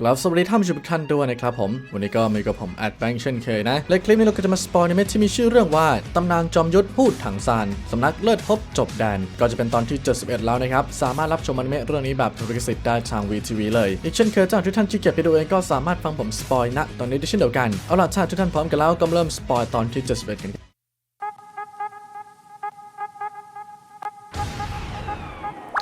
กลับสวัสดีท่านผู้ชมทุกท่านด้วยนะครับผม วันนี้ก็มีกับผมแอดแบงค์เช่นเคยนะ และคลิปนี้เราก็จะมาสปอยในเมะที่มีชื่อเรื่องว่า ตำนานจอมยุทธพูดถังซานสำนักเลิศพบจบแดน ก็จะเป็นตอนที่ 71 แล้วนะครับ สามารถรับชมอนิเมะเรื่องนี้แบบถูกลิขสิทธิ์ได้ทางวีทีวีเลย อีกเช่นเคยจ้าทุกท่านที่เก็บไปดูเองก็สามารถฟังผมสปอยณตอนนี้ได้เช่นเดียวกัน เอาล่ะถ้าทุกท่านพร้อมกันแล้วก็เริ่มสปอยตอนที่ 71 กัน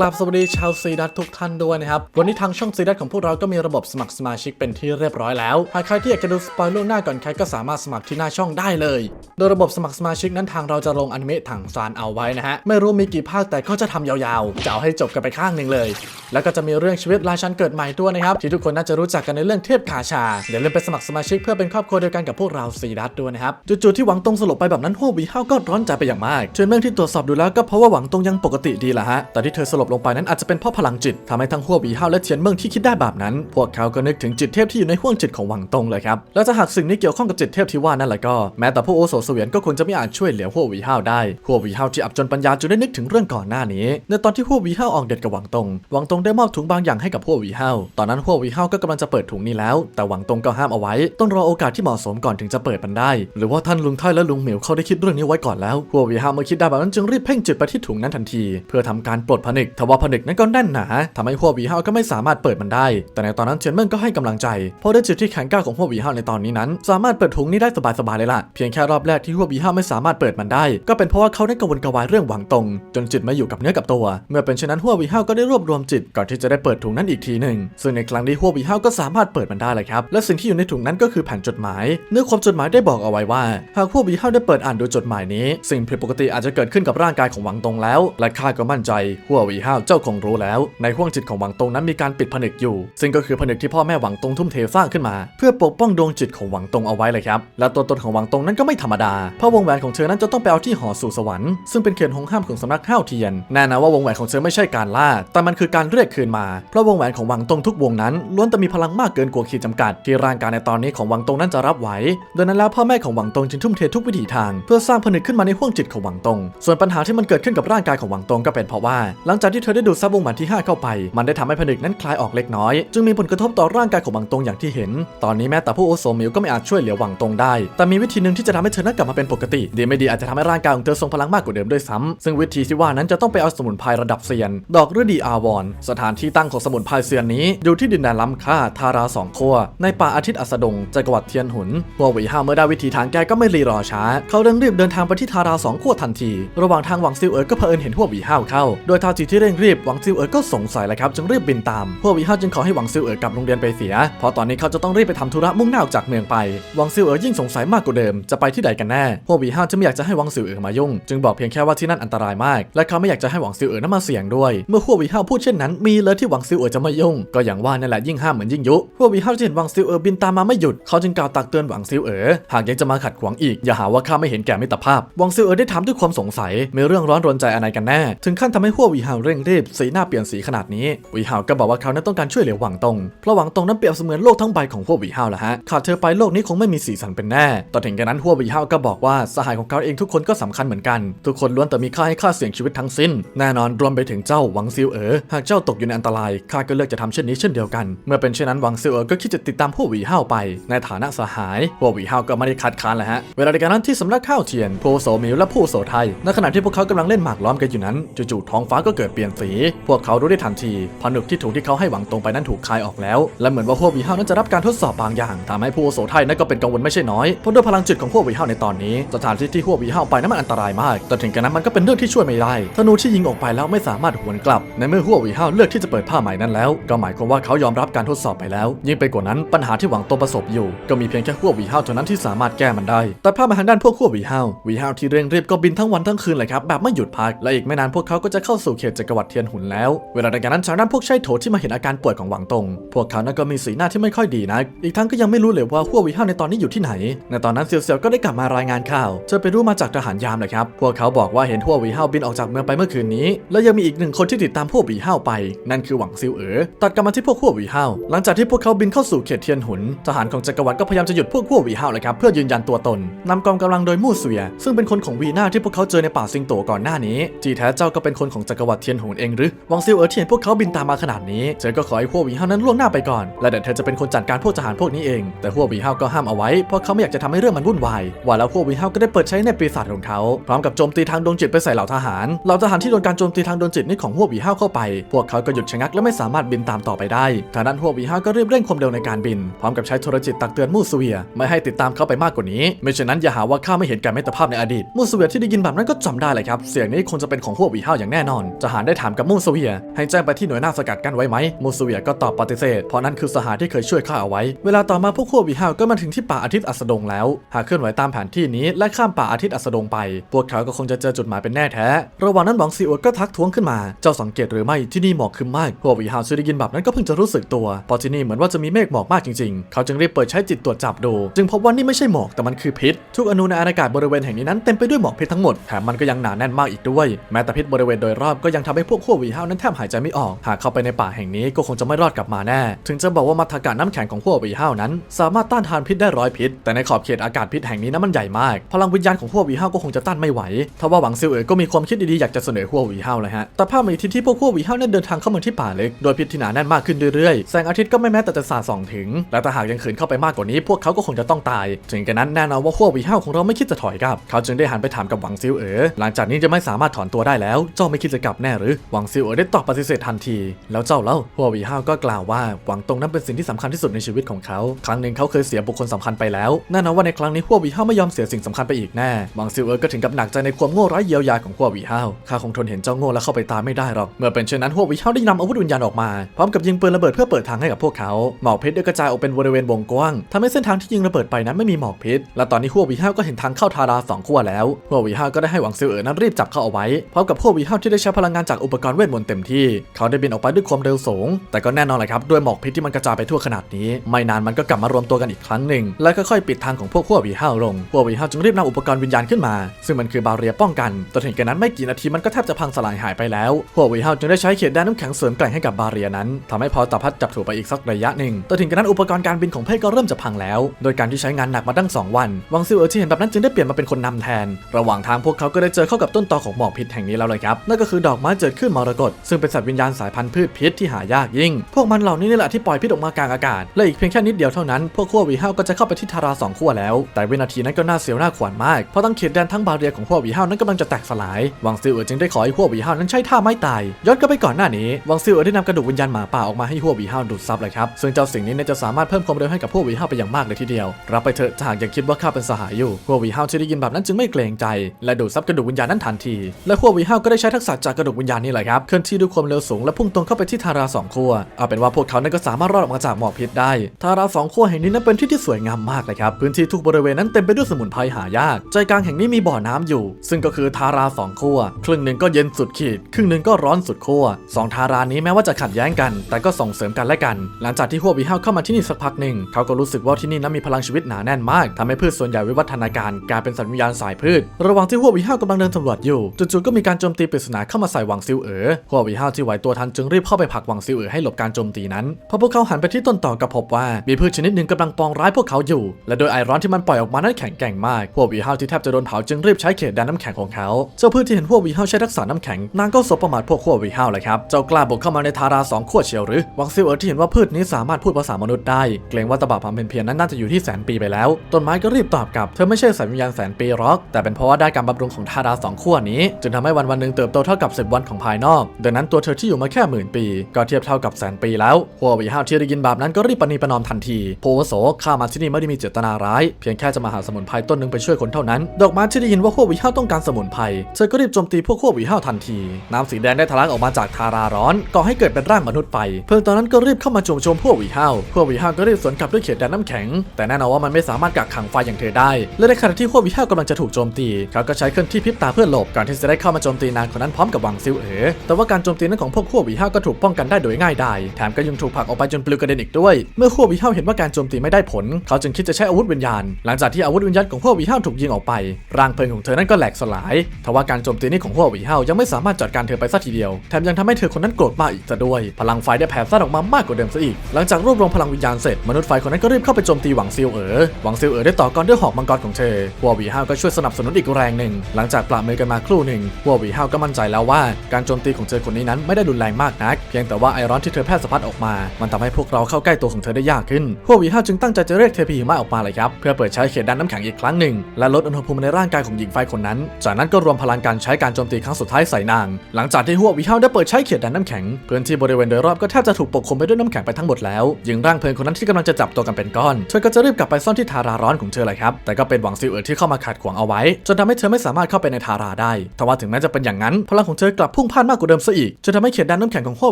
กราบสวัสดีชาวซีดัตทุกท่านด้วยนะครับ วันนี้ทางช่องซีดัตของพวกเราก็มีระบบสมัครสมาชิกเป็นที่เรียบร้อยแล้ว หากใครที่อยากจะดูสปอยล์ล่วงหน้าก่อนใครก็สามารถสมัครที่หน้าช่องได้เลย โดยระบบสมัครสมาชิกนั้นทางเราจะลงอนิเมะถังซานเอาไว้นะฮะ ไม่รู้มีกี่ภาคแต่ก็จะทำยาวๆจะเอาให้จบกันไปข้างหนึ่งเลย แล้วก็จะมีเรื่องชีวิตราชันเกิดใหม่ด้วยนะครับที่ทุกคนน่าจะรู้จักกันในเรื่องเทพคาชาเดี๋ยวเริ่มไปสมัครสมาชิกเพื่อเป็นครอบครัวเดียวกันกับพวกเราซีดัตด้วยนะครับจู่ๆที่หวังตรงสลบไปแบบนั้นหัววีห้าก็ร้อนใจไปอย่างมากจนเรื่องที่ตรวจสอบดูแล้วก็เพราะว่าหวังตรงยังปกติดีละฮะแต่ที่เธอสลบลงไปนั้นอาจจะเป็นเพราะพลังจิตทำให้ทั้งหัววีห้าวและเทียนเมืองที่คิดได้แบบนั้น พวกเขาก็นึกถึงจิตเทพที่อยู่ในห้วงจิตของหวังตงเลยครับแล้วถ้าหากสิ่งนี้เกี่ยวข้องกับจิตเทพที่ว่านั่นแหละก็แม้แต่ผู้โอโสเสวียนก็คงจะไม่อาจช่วยเหลือหัววีห้าวได้หัววีห้าวที่อับจนปัญญาจนได้นึกถึงเรื่องก่อนหน้านี้ ในตอนที่หัววีห้าวออกเด็ดกับหวังตงหวังตงได้มอบถุงบางอย่างให้กับหัววีห้าวตอนนั้นหัววีห้าวก็กำลังจะเปิดถุงนี้แล้ว แต่หวังตงก็ห้ามเอาไว้ ต้องรอโอกาสที่เหมาะสมก่อนถึงจะเปิดมันได้ หรือว่าท่านลุงไทและลุงเหมียวเขาได้คิดเรื่องนี้ไว้ก่อนแล้วหัววีห้าวเมื่อคิดได้แบบนั้นจึงรีบเพ่งจิตไปที่ถุงนั้นทันที เพื่อทำการปลดผนึกทว่าผนึกนั้นก็แน่นหนาทำให้หัววีห้าวก็ไม่สามารถเปิดมันได้ แต่ในตอนนั้นเจียนเมิงก็ให้กำลังใจ เพราะด้วยจิตที่แข็งกร้าของหัววีห้าวในตอนนี้นั้น สามารถเปิดถุงนี้ได้สบายๆเลยล่ะ เพียงแค่รอบแรกที่หัววีห้าวไม่สามารถเปิดมันได้ ก็เป็นเพราะว่าเขาได้กังวลกระวายเรื่องหวังตรง จนจิตไม่อยู่กับเนื้อกับตัว เมื่อเป็นเช่นนั้นหัววีห้าวก็ได้รวบรวมจิตก่อนที่จะได้เปิดถุงนั้นอีกทีหนึ่งซึ่งในครั้งนี้หัววีห้าวก็สามารถเปิดมันได้เลยครับและสิ่งที่อยู่ในถุงนั้นก็คือแผ่นจดหมาย เนื้อความจดหมายได้บอกเอาไว้ว่า หากหัววีห้าได้เปิดอ่านดูจดหมายนี้ สิ่งผิดปกติอาจจะเกิดขึ้นกับร่างกายของหวังตรงแล้ว และข้าก็มั่นใจหัววีห้าวเจ้าคงรู้แล้ว ในห้วงจิตของหวังตงนั้นมีการปิดผนึกอยู่ ซึ่งก็คือผนึกที่พ่อแม่หวังตงทุ่มเทสร้างขึ้นมา เพื่อปกป้องดวงจิตของหวังตงเอาไว้เลยครับ และตัวตนของหวังตงนั้นก็ไม่ธรรมดา เพราะวงแหวนของเธอนั้นจะต้องไปเอาที่หอสู่สวรรค์ ซึ่งเป็นเขตของห้ามของสำนักห้าวเทียน แน่นะว่าวงแหวนของเธอไม่ใช่การล่า แต่มันคือการเรียกคืนมา เพราะวงแหวนของหวังตงทุกวงนั้นล้วนแต่มีพลังมากเกินกว่าขีดจำกัด ที่ร่างกายในตอนนี้ของหวังตงนั้นจะรับไหว ดังนั้นแล้วพ่อแม่ของหวังตงจึงทุ่มเททุกวิถีทาง เพื่อสร้างผนึกขึ้นมาในห้วงจิตของหวังตง ส่วนปัญหาที่มันเกิดขึ้นกับร่างกายของหวังตงก็เป็นเพราะว่า หลังจากที่เธอได้ดูดซับวงแหวนที่ห้าเข้าไป มันได้ทำให้ผนึกนั้นคลายออกเล็กน้อย จึงมีผลกระทบต่อร่างกายของหวังตงอย่างที่เห็น ตอนนี้แม้แต่ผู้โอโซมิวก็ไม่อาจช่วยเหลือหวังตงได้ แต่มีวิธีหนึ่งที่จะทำให้เธอนั้นกลับมาเป็นปกติ ดีไม่ดีอาจจะทำให้ร่างกายของเธอทรงพลังมากกว่าเดิมด้วยซ้ำซึ่งวิธีที่ว่านั้นจะต้องไปเอาสมุนไพรระดับเซียน ดอกฤดีอาวรณ์สถานที่ตั้งของสมุนไพรเซียนนี้ อยู่ที่ดินแดนล้ำค่าทาราสองขั้วในป่าอาทิตย์อัสดงจักรวรรดิเทียนหุนหัวหวีห้าเมื่อได้วิธีทางแก้ก็ไม่รีรอช้า เขาเร่งรีบเดินทางไปที่ทาราสองขั้วทันที ระหว่างทางหวังซิวเอ๋อก็เผอิญเห็นหัวหวีห้าเข้า โดยท่าทีที่เร่งรีบหวังซิวเอ๋อก็สงสัยแหละครับจึงรีบบินตามหัวหวีห้าจึงขอให้หวังซิวเอ๋อกลับโรงเรียนไปเสีย เพราะตอนนี้เขาจะต้องรีบไปทำธุระมุ่งหน้าออกจากเมืองไปหวังซิวเอ๋อยิ่งสงสัยมากกว่าเดิมจะไปที่ใดกันแน่หัวหวีห้าวจะไม่อยากจะให้หวังซิวเอ๋อมายุ่ง จึงบอกเพียงแค่ว่าที่นั่นอันตรายมาก และเขาไม่อยากจะให้หวังซิวเอ๋อนั้นมาเสี่ยงด้วย เมื่อหัวหวีห้าพูดเช่นนั้นมีเลยที่หวังซิวเอ๋อจะไม่ยุ่ง ก็อย่างว่านั่นแหละยิ่งห้ามเหมือนยิ่งยุหัวหวีห้าจะเห็นหวังซิวเอ๋อบินตามมาไม่หยุดเขาจึงกล่าวตักเตือนหวังซิวเอ๋อหากยังจะมาขัดขวางอีกอย่าหาว่าข้าไม่เห็นแก่มิตรภาพหวังซิวเอ๋อได้ถามด้วยความสงสัยมีเรื่องร้อนรนใจอะไรกันแน่ ถึงขั้นทำให้หัวหวีห้าวเร่งรีบสีหน้าเปลี่ยนสีขนาดนี้วีห้าวก็บอกว่าเขานั้นต้องการช่วยเหลือหวังตงเพราะหวังตงนั้นเปรียบเสมือนโลกทั้งใบของหัวหวีห้าวแหละฮะขาดเธอไปโลกนี้คงไม่มีสีสันเป็นแน่ต่อถึงกันนั้นหัวหวีห้าวก็บอกว่าสหายของเขาเองทุกคนก็สำคัญเหมือนกัน ทุกคนล้วนแต่มีค่าให้ค่าเสี่ยงชีวิตทั้งสิ้น แน่นอนรวมไปถึงเจ้าหวังซิวเอ๋อหากเจ้าตกอยู่ในอันตรายข้าก็เลือกจะทำเช่นนี้เช่นเดียวกัน เมื่อเป็นเช่นนั้นหวังซิวเอ๋อก็คิดจะติดตามหัวหวีห้าวไป ในฐานะสหายหัวหวีห้าวก็ไม่ได้คัดค้านแหละฮะเวลาในการนั้นที่สำนักข้าวเทียนผู้โสมิวและผู้โสไทยในขณะที่พวกเขากำลังเล่นหมากล้อมกันอยู่นั้นจู่ๆท้องฟ้าก็เกิดเปลี่ยนสี พวกเขารู้ได้ทันทีผนึกที่ถูกที่เขาให้หวังตรงไปนั้นถูกคายออกแล้ว และเหมือนว่าพวกวีห้านั้นจะรับการทดสอบบางอย่างทำให้ผู้โสไทยนั้นก็เป็นกังวลไม่ใช่น้อยเพราะด้วยพลังจิตของพวกวีห้าในตอนนี้ สถานที่ที่พวกวีห้าไปนั้นมันอันตรายมาก แต่ถึงกระนั้นมันก็เป็นเรื่องที่ช่วยไม่ได้ธนูที่ยิงออกไปแล้วไม่สามารถหวนกลับ ในเมื่อพวกวีห้าเลือกที่จะเปิดผ้าใหม่นั้นแล้ว ก็หมายความว่าเขายอมรับการทดสอบไปแล้ว ยิ่งไปกว่านั้นปัญหาที่หวังตรงประสบอยู่ ก็มีเพียงแค่พวกวีห้าเท่านั้นที่สามารถแก้มันได้ แต่ภาพมาทางด้านพวกพวกวีห้าววีห้าที่เร่งรีบก็บินทั้งวันทั้งคืนเลยครับแบบไม่หยุดพักและอีกไม่นานพวกเขาก็จะเข้าสู่เขตจักรวรรดิเทียนหุนแล้ว เวลาในการนั้นทางด้านพวกใช่โถที่มาเห็นอาการป่วยของหวังตง พวกเขานั้นก็มีสีหน้าที่ไม่ค่อยดีนัก อีกทั้งก็ยังไม่รู้เลยว่าพววีห้าวในตอนนี้อยู่ที่ไหน ในตอนนั้นเซียวเซียวก็ได้กลับมารายงานข่าวเธอไปรู้มาจากทหารยามเลยครับ พวกเขาบอกว่าเห็นพววีห้าวบินออกจากเมืองไปเมื่อคืนนี้ และยังมีอีกหนึ่งคนที่ติดตามพวกวีห้าวไป นั่นคือหวังซิวเอ๋อ ตัดกลับมาที่พวกพววีห้าวหลังจากที่พวกเขาบินเข้าสู่เขตเทียนหุน ทหารของจักรวรรดิก็พยายามจะหยุดพวกพววีห้าเลยครับเพื่อยืนยันตัวตนนำกองกำลังโดยมู่เสวียซึ่งเป็นคนของวีนาที่พวกเขาเจอในป่าซิงโตก่อนหน้านี้ที่แท้เจ้าก็เป็นคนของจักรวรรดิเทียนหนเองหรือวังซิวเอ๋อที่เห็นพวกเขาบินตามมาขนาดนี้เธอก็ขอให้พวกวีเฮานั้นล่วงหน้าไปก่อน และเดี๋ยวเธอจะเป็นคนจัดการพวกทหารพวกนี้เอง แต่พวกวีเฮาก็ห้ามเอาไว้เพราะเขาไม่อยากจะทำให้เรื่องมันวุ่นวายว่าแล้วพวกวีเฮาก็ได้เปิดใช้ในปีศาจของเขาพร้อมกับโจมตีทางดวงจิตไปใส่เหล่าทหารเหล่าทหารที่โดนการโจมตีทางดวงจิตนี้ของพวกวีเฮาเข้าไป พวกเขาก็หยุดชะงักและไม่สามารถบินตามต่อไปได้ทางด้านพวกวีเฮาก็รีบเร่งความเร็วในการบินพร้อมกับใช้โทรจิตตักเตือนมูสเวียไม่ให้ติดตามเขาไปมากกว่านี้ไม่เช่นนั้นอย่าหาว่าข้าไม่เห็นการมิตรภาพในอดีตมูสเวียที่ได้ยินแบบนั้นก็จำได้เลยครับเสียงนี้คงจะเป็นของพวกวีเฮาอย่างแน่นอนทหารได้ถามกับมูสเวีย ให้แจ้งไปที่หน่วยหน้าสกัดกั้นไว้ไหมมูสเวียก็ตอบปฏิเสธเพราะนั่นคือสหายที่เคยช่วยข้าเอาไว้ เวลาต่อมาพวกพวกหวีเฮาก็มาถึงที่ป่าอาทิตย์อัสดงแล้ว หากเคลื่อนไหวตามแผนที่นี้และข้ามป่าอาทิตย์อัสดงไป พวกเขาก็คงจะเจอจุดหมายเป็นแน่แท้ ระหว่างนั้นหวังซีอวดก็ทักท้วงขึ้นมา เจ้าสังเกตหรือไม่ที่นี่หมอกคึมมากพวกวีเฮาซึ่งได้ยินแบบนั้นก็เพิ่งจะรู้สึกตัวเพราะที่นี่เหมือนว่าจะมีเมฆหมอกมากจริงๆ เขาจึงรีบเปิดใช้จิตตรวจจับดู จึงพบว่านี่ไม่ใช่หมอกแต่มันคือพิษ ทุกอนูในอากาศบริเวณแห่งนี้นั้นเต็มไปด้วยหมอกพิษทั้งหมดแถมมันก็ยังหนาแน่นมากอีกด้วย แม้แต่พิษบริเวณโดยรอบก็ยังททำให้พวกขั้วหวีเฮานั้นแทบหายใจไม่ออก หากเข้าไปในป่าแห่งนี้ก็คงจะไม่รอดกลับมาแน่ ถึงจะบอกว่ามัทกะน้ำแข็งของขั้วหวีเฮานั้น สามารถต้านทานพิษได้ร้อยพิษ แต่ในขอบเขตอากาศพิษแห่งนี้นั้นมันใหญ่มาก พลังวิญญาณของขั้วหวีเฮาก็คงจะต้านไม่ไหว ทว่าหวังซิวเอ๋อก็มีความคิดดีๆอยากจะเสนอขั้วหวีเฮาเลยฮะ แต่ภาพมีทิศที่พวกขั้วหวีเฮานั้นเดินทางเข้ามาที่ป่าเล็ก โดยพิษที่หนาแน่นมากขึ้นเรื่อยๆ แสงอาทิตย์ก็ไม่แม้แต่จะสาดส่องถึง และถ้าหากยังขืนเข้าไปมากกว่านี้ พวกเขาก็คงจะต้องตาย ถึงกระนั้นแน่นอนว่าขั้วหวีเฮาของเราไม่คิดจะถอยกลับ เขาจึงได้หันไปถามกับหวังซิวเอ๋อหลังจากนี้จะไม่สามารถถอนตัวได้แล้วเจ้าไม่คิดจะกลับแน่หรือหวังซิวเอ๋อได้ตอบปฏิเสธทันที แล้วเจ้าเล่าขั้ววีเฮาก็กล่าวว่าหวังตงนั้นเป็นสิ่งที่สำคัญที่สุดในชีวิตของเขา ครั้งหนึ่งเขาเคยเสียบุคคลสำคัญไปแล้วแน่นอนว่าในครั้งนี้ขั้ววีเฮาไม่ยอมเสียสิ่งสำคัญไปอีกแน่หวังซิวเอ๋อก็ถึงกับหนักใจในความโง่ไร้เยียวยาของขั้ววีเฮาข้าคงทนเห็นเจ้าโง่และเข้าไปตามไม่ได้หรอกเมื่อเป็นเช่นนั้นขั้ววีเฮาได้นำอาวุธวิญญาณออกมาพร้อมกับยิงปืนระเบิดเพื่อเปิดทางให้กับพวกเขาหมอกพิษได้กระจายออกเป็นบริเวณวงกว้างทำให้เส้นทางที่ยิงระเบิดไปนั้นไม่มีหมอกพิษ และตอนนี้ขั้ววีฮาก็เห็นทางเข้าทาราสองขั้วแล้วขั้ววีฮาก็ได้ให้หวังซิวเอ๋อนั้นรีบจับเข้าเอาไว้พร้อมกับขั้ววีฮาที่ได้ใช้พลังงานจากอุปกรณ์เวทมนต์เต็มที่ เขาได้บินออกไปด้วยความเร็วสูง แต่ก็แน่นอนแหละครับด้วยหมอกพิษที่มันกระจายไปทั่วขนาดนี้ ไม่นานมันก็กลับมารวมตัวกันอีกครั้งหนึ่ง และค่อยๆปิดทางของพวกขั้ววีเฮาลงขั้ววีเฮาจึงรีบนำอุปกรณ์วิญญาณขึ้นมา ซึ่งมันคือบาเรียป้องกันแต่ถึงกระนั้นไม่กี่นาทีมันก็แทบจะพังสลายหายไปแล้วขั้ววีเฮาจึงได้ใช้เขตแดนน้ำแข็งเสริมแกร่งให้กับบาเรียนั้นทำให้พอตะพัดจับถูไปอีกสักระยะหนึ่งแต่ถึงกระนั้นอุปกรณ์การบินของเพ่ก็เริ่มจะพังแล้ว โดยการที่ใช้งานหนักมาตั้ง 2 วันวังซิวเอ๋อที่เห็นแบบนั้นจึงได้เปลี่ยนมาเป็นคนนำแทน ระหว่างทางพวกเขาก็ได้เจอเข้ากับต้นตอของหมอกพิษแห่งนี้แล้วเลยครับนั่นก็คือดอกไม้เจิดขึ้นมรกตซึ่งเป็นสัตว์วิญญาณสายพันธุ์พืชพิษที่หายากยิ่ง พวกมันเหล่านี้นี่แหละที่ปล่อยพิษออกมากลางอากาศ และอีกเพียงแค่นิดเดียวเท่านั้นพวกขั้ววีห้าก็จะเข้าไปที่ทาราสองขั้วแล้ว แต่วินาทีนั้นก็น่าเสียวหน้าขวานมาก เพราะตั้งเขตแดนทั้งบาเรียของขั้ววีห้านั้นกำลังจะแตกสลาย วังซิวเอ๋อจึงได้ขอให้ขั้ววีห้านั้นใช้ท่าไม้ตาย ย้อนกลับไปก่อนหน้านี้ วังซิวเอ๋อได้นำกระดูกวิญญาณหมาป่าออกมาให้ขั้ววีห้าดูดซับเลยครับ ซึ่งเจ้าสิ่งนี้เนี่ยจะสามารถเพิ่มความเร็วให้กับพวกวีห้าไปอย่างมากเลยทีเดียว รับไปเถอะถ้าหากยังคิดว่าข้าเป็นสหายอยู่ขั้ววีห้าที่ได้ยินแบบนั้นจึงไม่เกรงใจ และดูดซับกระดูกวิญญาณนั้นทันที และขั้ววีห้าก็ได้ใช้ทักษะจากกระดูกวิญญาณนี่แหละครับเคลื่อนที่ด้วยความเร็วสูงและพุ่งตรงเข้าไปที่ทาราสองขั้วเอาเป็นว่าพวกเขานั้นก็สามารถรอดออกมาจากหมอกพิษได้ทาราสองขั้วแห่งนี้นั้นเป็นที่ที่สวยงามมากเลยครับพื้นที่ทุกบริเวณนั้นเต็มไปด้วยสมุนไพรหายาก ใจกลางแห่งนี้มีบ่อน้ำอยู่ ซึ่งก็คือทาราสองขั้วครึ่งหนึ่งก็เย็นสุดขีด ครึ่งหนึ่งก็ร้อนสุดขั้วสองทารานี้แม้ว่าจะขัดแย้งกัน แต่ก็ส่งเสริมกันและกัน หลังจากที่หัววีห้าวเข้ามาที่นี่สักพักหนึ่งเขาก็รู้สึกว่าที่นี่นั้นมีพลังชีวิตหนาแน่นมากทำให้พืชส่วนใหญ่วิวัฒนาการกลายเป็นสัตว์วิญญาณสายพืช ระหว่างที่หัววีห้ากำลังเดินสำรวจอยู่จู่ๆก็มีการโจมตีปริศนาเข้ามาใส่หวังงซิวเอ๋อหัววีห้าที่ไหวตัวทันจึงรีบเข้าไปผลักหวังซิวเอ๋อให้หลบการโจมตีนั้นพอพวกเขาหันไปที่ต้นต่อก็พบว่ามีพืชชนิดหนึ่งกำลังปองร้ายพวกเขาอยู่ และโดยไอร้อนที่มันปล่อยออกมานั้นแข็งแกร่งมากพววีห้าที่แทบจะโดนเผาจึงรีบใช้เขตแดนน้ำแข็งของเขาเจ้าพืชที่เห็นพววีห้าใช้ทักษะน้ำแข็งนางก็สบประมาทพวกขั้ววีห้าเลยครับเจ้ากล้าบุกเข้ามาในทาราสองขั้วเชียวหรือวังซิวเอ๋อที่เห็นว่าพืชนี้สามารถพูดภาษามนุษย์ได้เกรงว่าตบะความเป็นเพียรนั้นน่าจะอยู่ที่แสนปีไปแล้วต้นไม้ก็รีบตอบกลับเธอไม่ใช่สายวิญญาณแสนปีหรอกแต่เป็นเพราะว่าได้การบำรุงของทาราสองขั้วนี้ จึงทำให้วันวันหนึ่งเติบโตเท่ากับสิบวันของภายนอก ดังนั้นตัวเธอที่อยู่มาแค่หมื่นปี ก็เทียบเท่ากับแสนปีแล้วพววีห้าวที่ได้ยินแบบนั้นก็รีบปณีประนอมทันทีโพวโสข้ามาที่นี่ไม่ได้มีเจตนาร้าย เพียงแค่จะมาหาสมุนไพรต้นหนึ่งไปช่วยคนเท่านั้น ดอกไม้ที่ได้ยินว่าพววีห้าวต้องการสมุนไพรเธอก็รีบโจมตีพวกพววีห้าวทันที น้ำสีแดงได้ทะลักออกมาจากทาราร้อนก่อให้เกิดเป็นร่างมนุษย์ไป เพิ่งตอนนั้นก็รีบเข้ามาโจมโจมพวกวีห้าวพวกวีห้าวก็รีบสวนกลับด้วยเขตแดนน้ำแข็ง แต่แน่นอนว่ามันไม่สามารถกักขังไฟอย่างเธอได้ และในขณะที่พวกวีห้าวกำลังจะถูกโจมตี เขาก็ใช้เคลื่อนที่พริบตาเพื่อหลบก่อนที่จะได้เข้ามาโจมตีนางคนนั้นพร้อมกับวังซิวเอ๋แต่ว่าการโจมตีนั้นของพวกพวกวีห้าวก็ถูกป้องกันได้โดยง่ายดายแถมก็ยังถูกผลักออกไปจนปลิวกระเด็นอีกด้วย เมื่อพวกวีห้าวเห็นว่าการโจมตีไม่ได้ผล เขาจึงคิดจะใช้อาวุธวิญญาณ หลังจากที่อาวุธวิญญาณของพวกวีห้าวถูกยิงออกไป ร่างเพลิงของเธอนั้นก็แหลกสลาย ทว่าการโจมตีนี้ของพวกวีห้าวยังไม่สามารถจัดการเธอไปสักทีเดียว แถมยังทำให้เธอคนนั้นโกรธมากอีกซะด้วย พลังไฟได้แผ่ซ่านออกมามากกว่าเดิมซะอีก หลังจากรวบรวมพลังวิญญาณเสร็จมนุษย์ไฟคนนั้นก็รีบเข้าไปโจมตีหวังซิวเอ๋อหวังซิวเอ๋อได้ต่อกรด้วยหอกมังกรของเธอวกวีห้าก็ช่วยสนับสนุนอีกแรงหนึ่งหลังจากปราบมือกันมาครู่หนึ่งวกวีห้าก็มั่นใจแล้วว่าการโจมตีของเธอคนนี้นั้นไม่ได้รุนแรงมากนัก เพียงแต่ว่าไอร้อนที่เธอแพร่สะพัดออกมา มันทำให้พวกเราเข้าใกล้ตัวของเธอได้ยากขึ้น พวกวีห้าจึงตั้งใจจะเรียกเทพีหิมะออกมาเลยครับ เพื่อเปิดใช้เขตด้านน้ำแข็งอีกครั้งหนึ่ง และลดอุณหภูมิในร่างกายของหญิงไฟคนนั้น จากนั้นก็รวมพลังการใช้การโจมตีครั้งสุดท้ายใส่นาง หลังจากที่พวกวีห้าได้เปิดใช้เขตด้านน้ำแข็งพื้นที่บริเวณโดยรอบก็แทบจะถูกปกคลุมไปด้วยน้ำแข็งไปทั้งหมดแล้วหญิงร่างเพลิงคนนั้นที่กำลังจะจับตัวกันเป็นก้อนเธอก็จะรีบกลับไปซ่อนที่ทาราร้อนของเธอเลยครับแต่ก็เป็นหวังซิวเอ๋อที่เข้ามาขัดขวางเอาไว้ จนทำให้เธอไม่สามารถเข้าไปในทาราได้ทว่าถึงแม้จะเป็นอย่างนั้นพลังของเธอกลับพุ่งพล่านมากกว่าเดิมซะอีกจนทำให้เขตแดนน้ำแข็งของพวก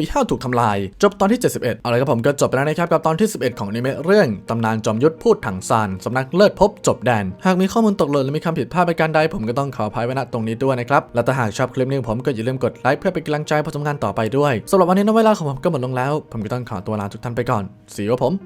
วีห้าถูกทำลาย จบตอนที่ 71 เอาละครับผมก็จบไปแล้วนะครับกับตอนที่ 11 ของอนิเมะเรื่องตำนานจอมยุทธพูดถังซานสำนักเลิศพบจบแดน หากมีข้อมูลตกหล่นหรือมีคำผิดพลาดประการใดผมก็ต้องขออภัยไว้ณตรงนี้ด้วยนะครับและถ้าหากชอบคลิปนี้ผมก็อย่าลืมกดไลค์เพื่อเป็นกำลังใจพอทำงานต่อไปด้วยสำหรับวันนี้นเวลาของผมก็หมดลงแล้ว ผมก็ต้องขอตัวลาทุกท่านไปก่อนสีว่าผม